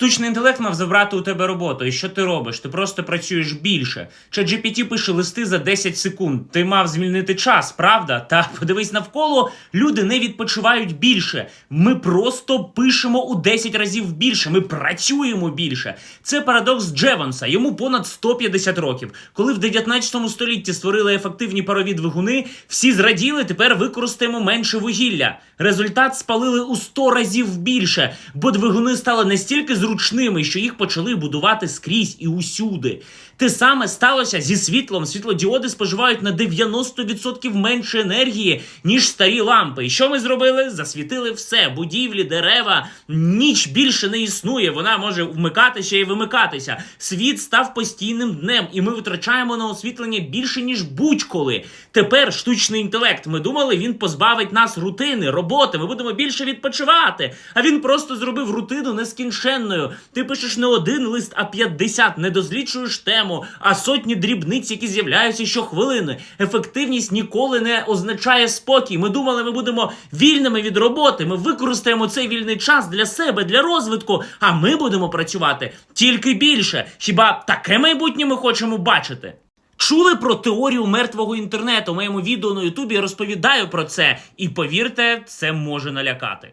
Штучний інтелект мав забрати у тебе роботу. І що ти робиш? Ти просто працюєш більше. ChatGPT пише листи за 10 секунд. Ти мав звільнити час, правда? Та подивись навколо, люди не відпочивають більше. Ми просто пишемо у 10 разів більше. Ми працюємо більше. Це парадокс Джеванса. Йому понад 150 років. Коли в 19 столітті створили ефективні парові двигуни, всі зраділи, тепер використаємо менше вугілля. Результат спалили у 100 разів більше, бо двигуни стали настільки зручними, що їх почали будувати скрізь і усюди. Те саме сталося зі світлом. Світлодіоди споживають на 90% менше енергії, ніж старі лампи. І що ми зробили? Засвітили все: будівлі, дерева. Ніч більше не існує. Вона може вмикатися і вимикатися. Світ став постійним днем, і ми витрачаємо на освітлення більше ніж будь-коли. Тепер штучний інтелект. Ми думали, він позбавить нас рутини, роботи. Ми будемо більше відпочивати. А він просто зробив рутину нескінченною. Ти пишеш не один лист, а 50, не дозлічуєш тему, а сотні дрібниць, які з'являються щохвилини. Ефективність ніколи не означає спокій. Ми думали, ми будемо вільними від роботи. Ми використаємо цей вільний час для себе, для розвитку. А ми будемо працювати тільки більше. Хіба таке майбутнє ми хочемо бачити? Чули про теорію мертвого інтернету? У моєму відео на Ютубі я розповідаю про це. І повірте, це може налякати.